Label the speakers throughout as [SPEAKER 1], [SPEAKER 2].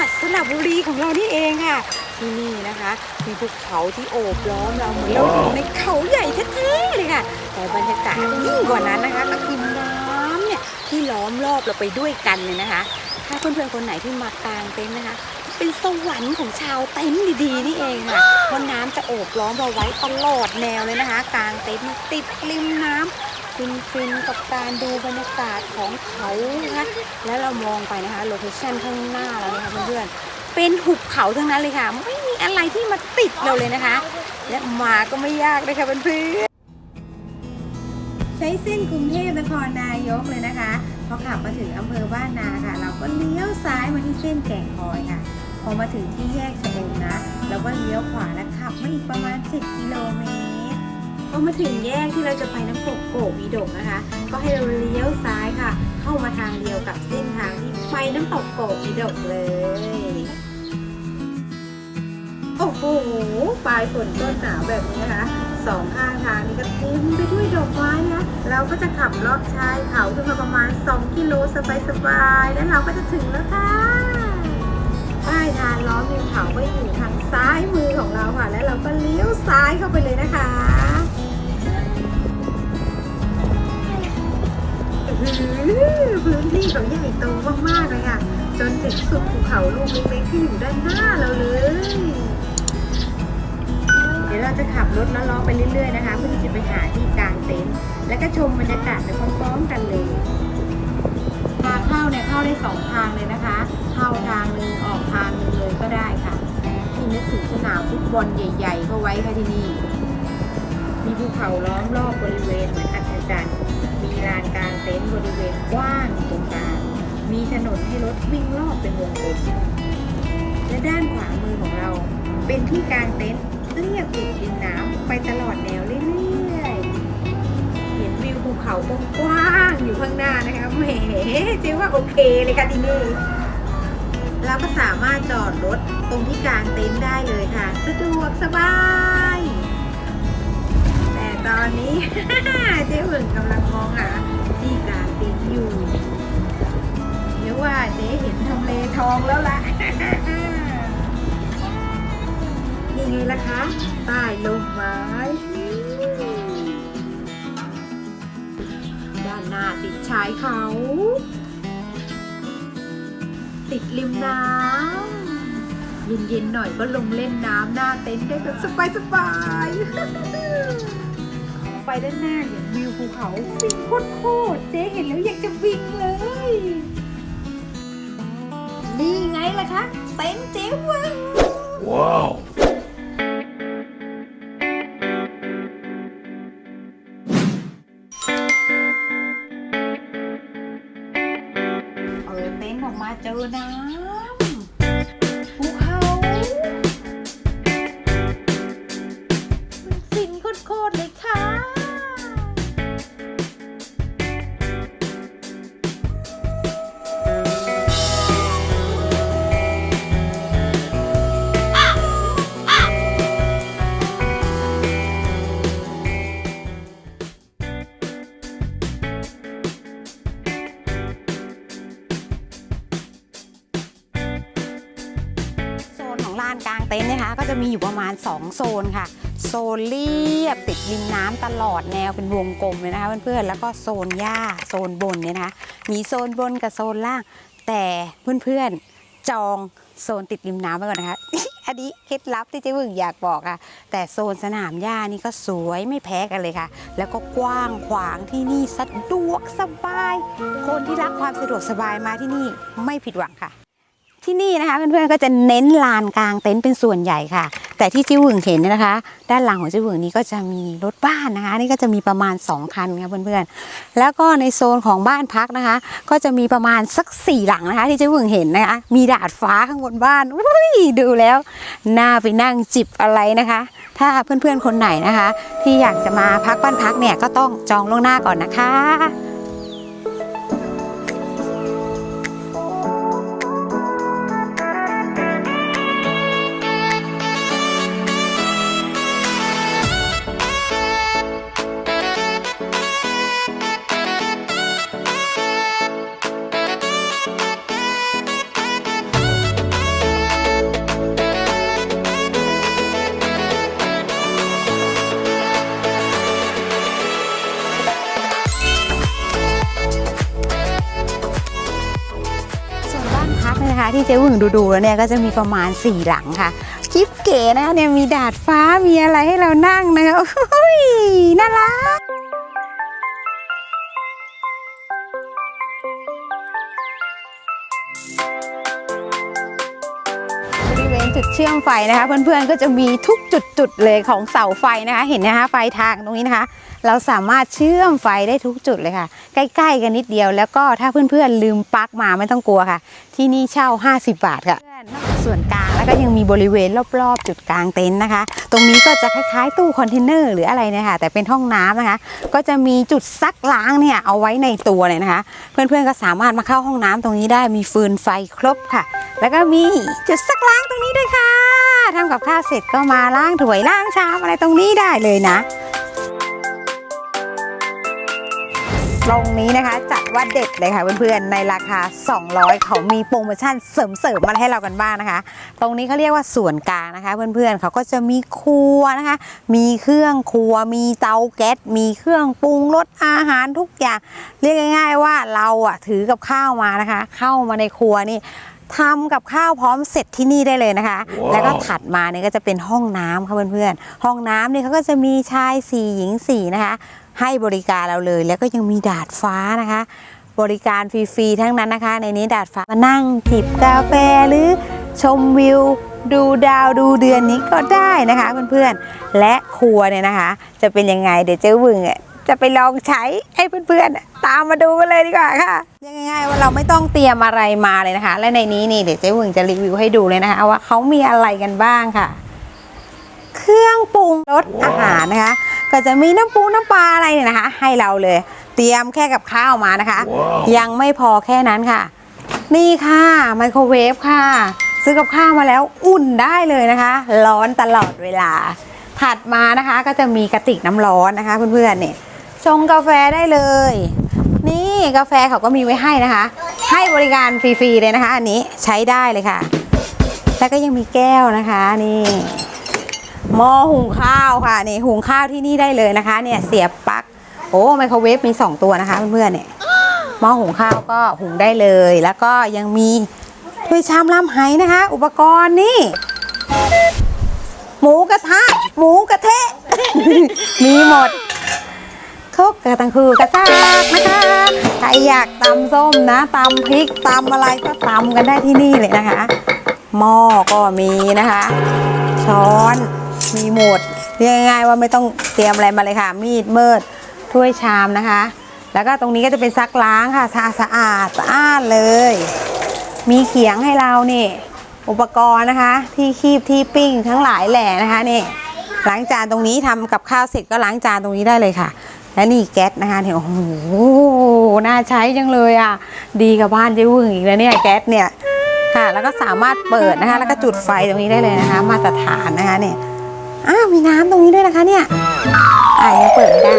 [SPEAKER 1] วัดสระบุรีของเรานี่เองค่ะ ที่นี่นะคะ มีภูเขาที่โอบล้อมเราเหมือนเราอยู่ในเขาใหญ่แท้ๆเลยค่ะ แต่บรรยากาศยิ่งกว่านั้นนะคะ ก็คือน้ำเนี่ยที่ล้อมรอบเราไปด้วยกันเลยนะคะ ถ้าเพื่อนๆคนไหนที่มากางเต็นท์นะคะเป็นสวรรค์ของชาวเต็นท์ดีๆนี่เองค่ะเพราะน้ำจะโอบล้อมเราไว้ตลอดแนวเลยนะคะกางเต็นท์ติดริมน้ำ ฟินๆกับการดูบรรยากาศของเขานะคะแล้วเรามองไปนะคะโลเคชั่นข้างหน้าเรานะคะเพื่อนๆเป็นหุบเขาทั้งนั้นเลยค่ะ ไม่มีอะไรที่มาติดเราเลยนะคะ และมาก็ไม่ยากเลยค่ะเพื่อนๆใช้เส้นกรุงเทพนครนายกเลยนะคะพอขับมาถึงอำเภอบ้านนาค่ะ เราก็เลี้ยวซ้ายมาที่เส้นแก่งคอยค่ะพอมาถึงที่แยกชะอมนะเราก็เลี้ยวขวาและขับมาอีกประมาณ 10 กิโลเมตร พอมาถึงแยกที่เราจะไปน้ำตกโกบีดกนะคะ ก็ให้เราเลี้ยวซ้ายค่ะ เข้ามาทางเดียวกับเส้นทางที่ไปน้ำตกโกบีดกเลย โอ้โหปลายฝนต้นหนาวแบบนี้นะคะสองข้างทางนี่ก็เต็มไปด้วยดอกไม้นะ เราก็จะขับลอดชายเขาขึ้นมาประมาณ 2 กิโลสบายๆ แล้วเราก็จะถึงแล้วค่ะ ป้ายทางล้อมริมเขาก็อยู่ทางซ้ายมือของเราค่ะ แล้วเราก็เลี้ยวซ้ายเข้าไปเลยนะคะ พื้นที่เขาใหญ่โตมากๆเลยค่ะ จนถึงสุดภูเขาลูกเล็กๆที่อยู่ด้านหน้าเราเลย เดี๋ยวเราจะขับรถล้วล้อไปเรื่อยๆนะคะเพื่อที่จะไปหาที่กลางเต็นท์แล้วก็ชมบรรยากาศไปพร้อมๆกันเลยทางเข้าเนี่ยเข้าได้สองทางเลยนะคะ เข้าทางหนึ่งออกทางหนึ่งเลยก็ได้ค่ะ ที่นึกถึงสนามฟุตบอลใหญ่ๆก็ไว้ค่ะที่นี่ มีภูเขาล้อมรอบบริเวณเหมือนอัศจรรย์มีลานก เต็นท์บริเวณกว้างตรงกลางมีถนนให้รถวิ่งรอบเป็นวงกลมและด้านขวามือของเรา เป็นที่กลางเต็นท์เรียบติดริมน้ำไปตลอดแนวเรื่อยๆ เห็นวิวภูเขากว้างๆอยู่ข้างหน้านะคะแหมเจ๊ว่าโอเคเลยค่ะที่นี่เราก็สามารถจอดรถตรงที่กลางเต็นท์ได้เลยค่ะ สะดวกสบาย แต่ตอนนี้ เจ๊หึงกำลังมองหา ที่กลางเต็นท์อยู่ เดี๋ยวว่าเจ๊เห็นทำเลทองแล้วล่ะ นี่ไงล่ะคะใต้ลมไม้ด้านหน้าติดชายเขา ติดริมน้ำเย็นๆหน่อยก็ลงเล่นน้ำหน้าเต็นท์ได้แบบสบายๆ ไปด้านหน้าเห็นวิวภูเขาฟินโคตรๆเจ๊เห็นแล้วอยากจะวิ่งเลย นี่ไงล่ะคะเต็นเจ๊วัง
[SPEAKER 2] Wow.
[SPEAKER 1] เปิดเต็นท์ออกมาเจอน้ำ เต็นท์นะคะก็จะมีอยู่ประมาณ 2 โซนค่ะ โซนเรียบติดริมน้ำตลอดแนวเป็นวงกลมเลยนะคะเพื่อนๆแล้วก็โซนหญ้าโซนบนเนี่ยนะคะมีโซนบนกับโซนล่าง แต่เพื่อนๆจองโซนติดริมน้ำไว้ก่อนนะคะอันนี้เคล็ดลับที่เจ๊วึงอยากบอกค่ะแต่โซนสนามหญ้านี่ก็สวยไม่แพ้กันเลยค่ะ แล้วก็กว้างขวางที่นี่สะดวกสบาย คนที่รักความสะดวกสบายมาที่นี่ไม่ผิดหวังค่ะ ที่นี่นะคะเพื่อนๆก็จะเน้นลานกลางเต็นท์เป็นส่วนใหญ่ค่ะ แต่ที่จิวหึงเห็นนะคะ ด้านหลังของจิวหึงนี้ก็จะมีรถบ้านนะคะ นี่ก็จะมีประมาณ 2 คันค่ะเพื่อนๆแล้วก็ในโซนของบ้านพักนะคะ ก็จะมีประมาณสักสี่หลังนะคะ ที่จิวหึงเห็นนะคะมีดาดฟ้าข้างบนบ้านอุ้ยดูแล้วน่าไปนั่งจิบอะไรนะคะ ถ้าเพื่อนๆคนไหนนะคะ ที่อยากจะมาพักบ้านพักเนี่ยก็ต้องจองล่วงหน้าก่อนนะคะ ที่เจ๊หวึงดูๆแล้วเนี่ยก็จะมีประมาณ 4 หลังค่ะคลิปเก๋นะคะเนี่ยมีดาดฟ้ามีอะไรให้เรานั่งนะคะโอ้ยน่ารัก จุดเชื่อมไฟนะคะ เพื่อนๆก็จะมีทุกจุดๆเลยของเสาไฟนะคะ เห็นนะคะไฟทางตรงนี้นะคะ เราสามารถเชื่อมไฟได้ทุกจุดเลยค่ะ ใกล้ๆกันนิดเดียว แล้วก็ถ้าเพื่อนๆลืมปลั๊กมาไม่ต้องกลัวค่ะ ที่นี่เช่า 50 บาทค่ะ ส่วนกลางแล้วก็ยังมีบริเวณรอบๆ จุดกลางเต็นท์นะคะ ตรงนี้ก็จะคล้ายๆตู้คอนเทนเนอร์หรืออะไรเนะคะแต่เป็นห้องน้ำนะคะ ก็จะมีจุดซักล้างเนี่ยเอาไว้ในตัวเลยนะคะ เพื่อนๆก็สามารถมาเข้าห้องน้ำตรงนี้ได้มีฟืนไฟครบค่ะ แล้วก็มีจุดซักล้างตรงนี้ด้วยค่ะทำกับข้าวเสร็จก็มาล้างถ้วยล้างชามอะไรตรงนี้ได้เลยนะ ตรงนี้นะคะ จัดว่าเด็ดเลยค่ะเพื่อนๆในราคา 200 เขามีโปรโมชั่นเสริมๆมาให้เรากันบ้างนะคะ ตรงนี้เขาเรียกว่าส่วนกลางนะคะ เพื่อนๆเขาก็จะมีครัวนะคะ มีเครื่องครัว มีเตาแก๊สมีเครื่องปรุงรสอาหารทุกอย่าง เรียกง่าย ๆ ว่าเราอะถือกับข้าวมานะคะ เข้ามาในครัวนี่ทำกับข้าวพร้อมเสร็จที่นี่ได้เลยนะคะแล้วก็ถัดมาเนี่ยก็จะเป็นห้องน้ำค่ะเพื่อนๆ ห้องน้ำเนี่ยเขาก็จะมีชายสี่หญิงสี่นะคะ ให้บริการเราเลย แล้วก็ยังมีดาดฟ้านะคะ บริการฟรีๆทั้งนั้นนะคะ ในนี้ดาดฟ้ามานั่งจิบกาแฟหรือชมวิวดูดาวดูเดือนนี้ก็ได้นะคะเพื่อนๆ และครัวเนี่ยนะคะ จะเป็นยังไงเดี๋ยวเจ้าบึงจะไปลองใช้ให้เพื่อนๆ ตามมาดูกันเลยดีกว่าค่ะยังง่ายๆว่าเราไม่ต้องเตรียมอะไรมาเลยนะคะ และในนี้นี่เดี๋ยวเจ๊บึงจะรีวิวให้ดูเลยนะคะ ว่าเขามีอะไรกันบ้างค่ะ เครื่องปรุงรสอาหารนะคะ ก็จะมีน้ำปรุงน้ำปลาอะไรเนี่ยนะคะ ให้เราเลย เตรียมแค่กับข้าวมานะคะยังไม่พอแค่นั้นค่ะ นี่ค่ะไมโครเวฟค่ะ ซื้อกับข้าวมาแล้วอุ่นได้เลยนะคะ ร้อนตลอดเวลา ถัดมานะคะก็จะมีกระติกน้ำร้อนนะคะเพื่อนๆเนี่ยชงกาแฟได้เลย นี่กาแฟเขาก็มีไว้ให้นะคะ ให้บริการฟรีๆเลยนะคะ อันนี้ใช้ได้เลยค่ะ แล้วก็ยังมีแก้วนะคะนี่ หม้อหุงข้าวค่ะนี่หุงข้าวที่นี่ได้เลยนะคะ เนี่ยเสียบปลั๊กโอ้ไมโครเวฟมี 2 ตัวนะคะเพื่อนๆเนี่ยหม้อหุงข้าวก็หุงได้เลย แล้วก็ยังมีถ้วยชามลำไห้นะคะ อุปกรณ์นี่ หมูกระทะ หมูกระเทะ มีหมดครกกระตังคือกระซากนะคะใครอยากตำส้มนะตำพริกตำอะไรก็ตำกันได้ที่นี่เลยนะคะหม้อก็มีนะคะ ช้อน มีหมดเรียกง่ายๆว่าไม่ต้องเตรียมอะไรมาเลยค่ะ มีดเมิดถ้วยชามนะคะ แล้วก็ตรงนี้ก็จะเป็นซักล้างค่ะสะอาดสะอาดสะอาดเลย มีเขียงให้เรานี่ อุปกรณ์นะคะ ที่คีบที่ปิ้งทั้งหลายแหล่นะคะนี่ล้างจานตรงนี้ทำกับข้าวเสร็จก็ล้างจานตรงนี้ได้เลยค่ะ และนี่แก๊สนะคะเนี่ยโอ้โหน่าใช้จังเลยอะ ดีกับบ้านเจ๊วึงอีกแล้วเนี่ยแก๊สเนี่ยค่ะ แล้วก็สามารถเปิดนะคะ แล้วก็จุดไฟตรงนี้ได้เลยนะคะ มาตรฐานนะคะเนี่ย อ้าวมีน้ำตรงนี้ด้วยนะคะเนี่ยอ่ายังเปิดไม่ได้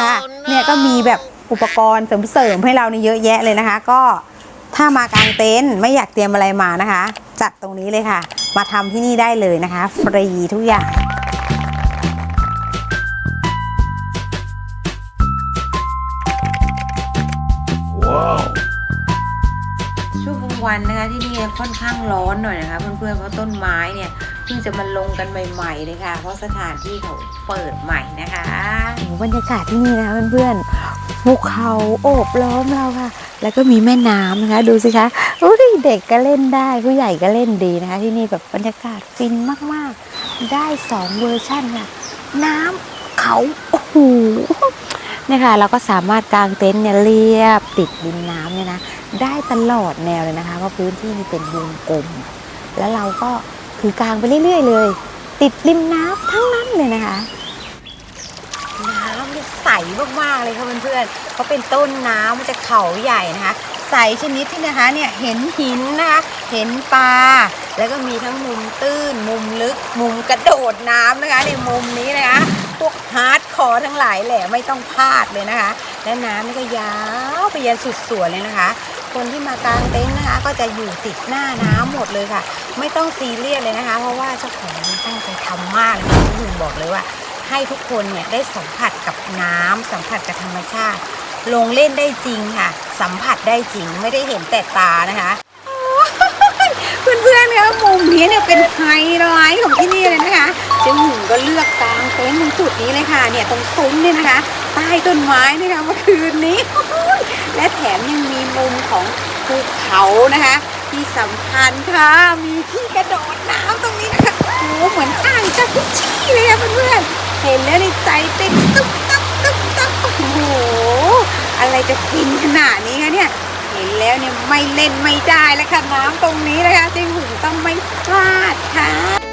[SPEAKER 1] ค่ะ เนี่ยก็มีแบบอุปกรณ์เสริมๆให้เรานี่เยอะแยะเลยนะคะ ก็ถ้ามากางเต็นท์ไม่อยากเตรียมอะไรมานะคะ จัดตรงนี้เลยค่ะ มาทำที่นี่ได้เลยนะคะ ฟรีทุกอย่างช่วงกลางวันนะคะที่นี่ค่อนข้างร้อนหน่อยนะคะเพื่อนๆเพราะต้นไม้เนี่ย เพิ่งจะมาลงกันใหม่ๆเลยค่ะ เพราะสถานที่เขาเปิดใหม่นะคะโอ้บรรยากาศที่นี่นะเพื่อนๆภูเขาโอบล้อมเราค่ะ แล้วก็มีแม่น้ำนะคะ ดูสิคะอุ้ยเด็กก็เล่นได้ผู้ใหญ่ก็เล่นดีนะคะ ที่นี่แบบบรรยากาศฟินมากๆ ได้สองเวอร์ชั่นค่ะ น้ำเขาโอ้โหเนี่ยค่ะเราก็สามารถกางเต็นท์เนี่ยเรียบติดริมน้ำเนี่ยนะได้ตลอดแนวเลยนะคะเพราะพื้นที่นี่เป็นวงกลม แล้วเราก็ ถือกลางไปเรื่อย ๆ เลย ติดริมน้ำทั้งนั้นเลยนะคะ น้ำเนี่ยใสมากๆเลยค่ะเพื่อนๆเขาเป็นต้นน้ำมันจะเขาใหญ่นะคะ ใสชนิดที่นะคะเนี่ยเห็นหินนะคะเห็นปลาแล้วก็มีทั้งมุมตื้น มุมลึก มุมกระโดดน้ำนะคะในมุมนี้นะคะพวกฮาร์ดคอร์ทั้งหลายแหละไม่ต้องพลาดเลยนะคะ และน้ำนี่ก็ยาวไปยันสุดสวนเลยนะคะ คนที่มากางเต็นท์นะคะ ก็จะอยู่ติดหน้าน้ำหมดเลยค่ะ ไม่ต้องซีเรียสเลยนะคะ เพราะว่าเจ้าของตั้งใจทำมากเลยคุณลุงบอกเลยว่า ให้ทุกคนเนี่ยได้สัมผัสกับน้ำสัมผัสกับธรรมชาติ ลงเล่นได้จริงค่ะ สัมผัสได้จริงไม่ได้เห็นแต่ตานะคะเพื่อนะคะมุมนี้เนี่ยเป็นไฮไลท์ของที่นี่เลยนะคะเจ๊หมุนก็เลือกกางเต็นท์ตรงจุดนี้เลยค่ะ เนี่ยตรงซุ้มเนี่ยนะคะ ใต้ต้นไม้นี่นะคะเมื่อคืนนี้ และแถมยังมีมุมของภูเขานะคะ ที่สำคัญค่ะ มีที่กระโดดน้ำตรงนี้นะคะโอ้โหเหมือนอ่างจากุชชี่เลยค่ะเพื่อนๆเห็นแล้วในใจเต้นตุ๊บตับตุ๊บตับโอ้โหอะไรจะฟินขนาดนี้คะเนี่ยเห็นแล้วเนี่ยไม่เล่นไม่ได้แล้วค่ะน้ำตรงนี้นะคะเจ๊หุงต้องไม่พลาดค่ะ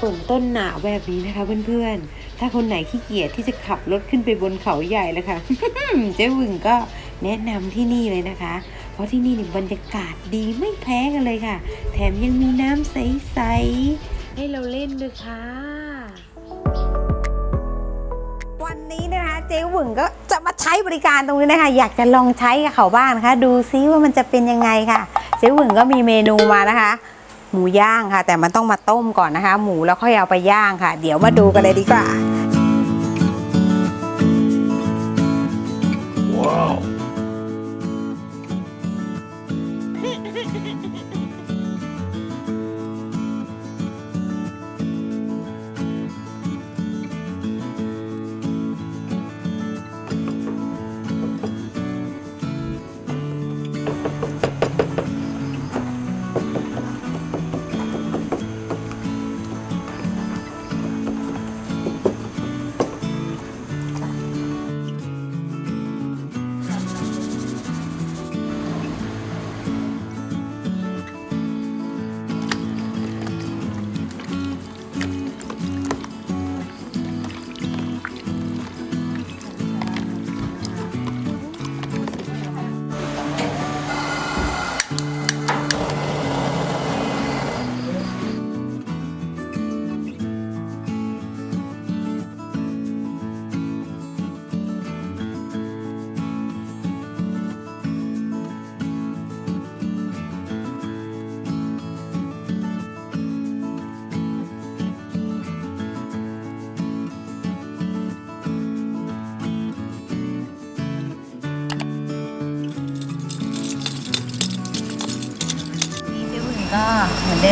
[SPEAKER 1] ฝนต้นหนาวแบบนี้นะคะเพื่อนๆ ถ้าคนไหนขี้เกียจที่จะขับรถขึ้นไปบนเขาใหญ่แล้วค่ะเจ๊วึงก็แนะนำที่นี่เลยนะคะ เพราะที่นี่เนี่ยบรรยากาศดีไม่แพ้กันเลยค่ะ แถมยังมีน้ำใสๆให้เราเล่นด้วยค่ะ วันนี้นะคะเจ๊หวึงก็จะมาใช้บริการตรงนี้นะคะ อยากจะลองใช้กับเขาบ้างนะคะ ดูซิว่ามันจะเป็นยังไงค่ะ เจ๊หวึงก็มีเมนูมานะคะ หมูย่างค่ะ แต่มันต้องมาต้มก่อนนะคะ หมูแล้วค่อยเอาไปย่างค่ะ เดี๋ยวมาดูกันเลยดีกว่า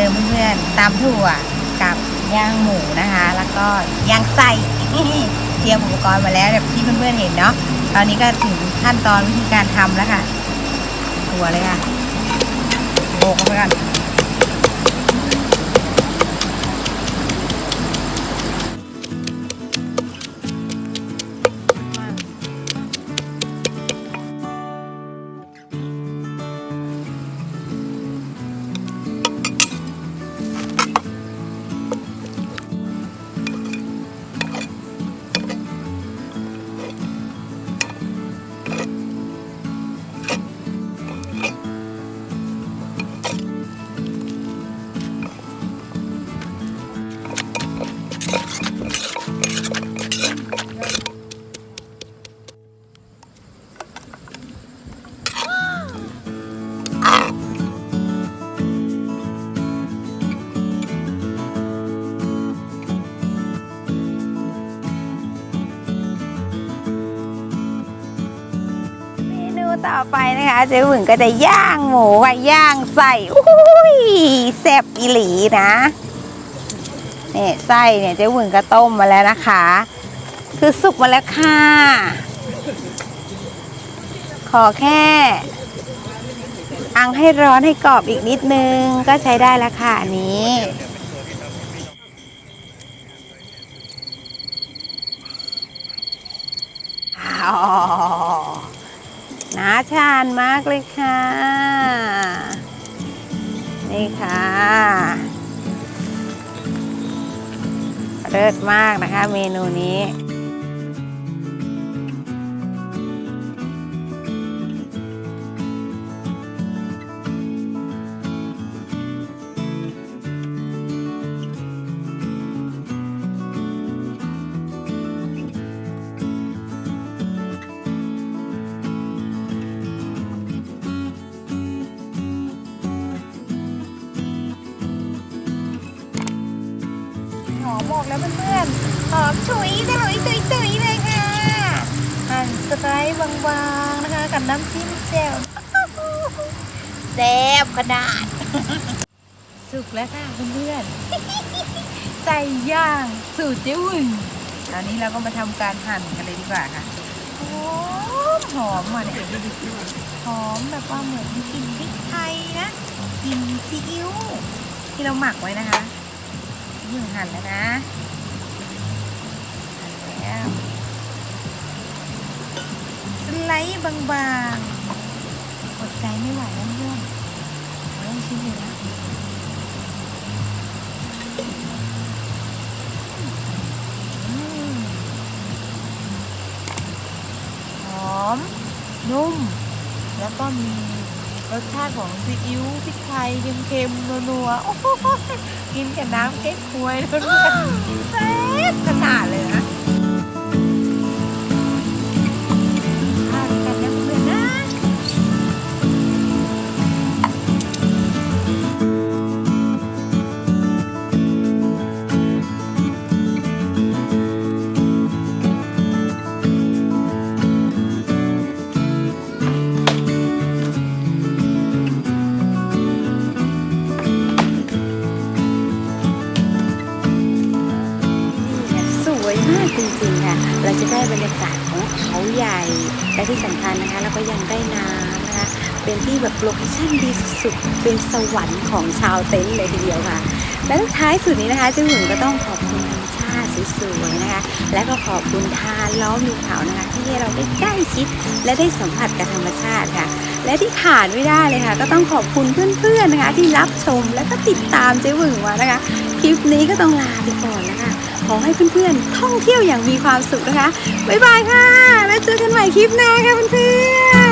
[SPEAKER 1] เหมือนเดิมเพื่อนๆตำถั่วกับย่างหมูนะคะ แล้วก็ย่างไส้เตรียมอุปกรณ์มาแล้วแบบที่เพื่อนๆเห็นเนาะตอนนี้ก็ถึงขั้นตอนวิธีการทำแล้วค่ะถั่วเลยค่ะโบกเข้าไปกัน นะคะเจ๊หวึงก็จะย่างหมูค่ะย่างใส่อุ้ยแซ่บอีหลีนะเนี่ยไส้เนี่ยเจ๊หวึงก็ต้มมาแล้วนะคะ คือสุกมาแล้วค่ะ ขอแค่อังให้ร้อนให้กรอบอีกนิดนึงก็ใช้ได้แล้วค่ะอันนี้อ๋อ น่าชานมากเลยค่ะ นี่ค่ะเลิศมากนะคะเมนูนี้ อมฉุยตะหลุยตุยตุยเลยค่ะหั่นสไลด์บางๆนะคะ กับน้ำจิ้มแจ่วแซ่บขนาด สุกแล้วค่ะเพื่อนๆไก่ย่างสูตรเจ๊วุ่นตอนนี้เราก็มาทำการหั่นกันเลยดีกว่าค่ะหอมหอมอะเนี่ยดูดิหอมแบบว่าเหมือนกลิ่นพริกไทยนะกลิ่นซีอิ๊วที่เราหมักไว้นะคะยิ่งหั่นแล้วนะ หั่นแล้วสไลด์บางๆอดใจไม่ไหวแล้วเพื่อนเริ่มชิมเลยนะอืมหอม นุ่ม แล้วก็มีรสชาติของซีอิ๊วพริกไทยเค็มๆนัวๆโอ้โหกินกับน้ำเก๊กฮวยเพื่อนๆแซ่บขนาดเลยนะ เขาใหญ่ และที่สำคัญนะคะเราก็ยังได้น้ำนะคะ เป็นที่แบบโลเคชั่นดีสุดๆ เป็นสวรรค์ของชาวเต็นท์เลยทีเดียวค่ะ และท้ายสุดนี้นะคะเจ้าหนุ่มก็ต้องขอบคุณธรรมชาติสวยๆนะคะ และก็ขอบคุณทานล้อมมีเขานะคะ ที่ให้เราได้ใกล้ชิด และได้สัมผัสกับธรรมชาติค่ะ และที่ขาดไม่ได้เลยค่ะ ก็ต้องขอบคุณเพื่อนๆนะคะ ที่รับชมและก็ติดตามเจ๊หวึงมานะคะคลิปนี้ก็ต้องลาไปก่อนแล้วค่ะ ขอให้เพื่อนๆท่องเที่ยวอย่างมีความสุขนะคะ บ๊ายบายค่ะ แล้วเจอกันใหม่คลิปหน้าค่ะเพื่อนๆ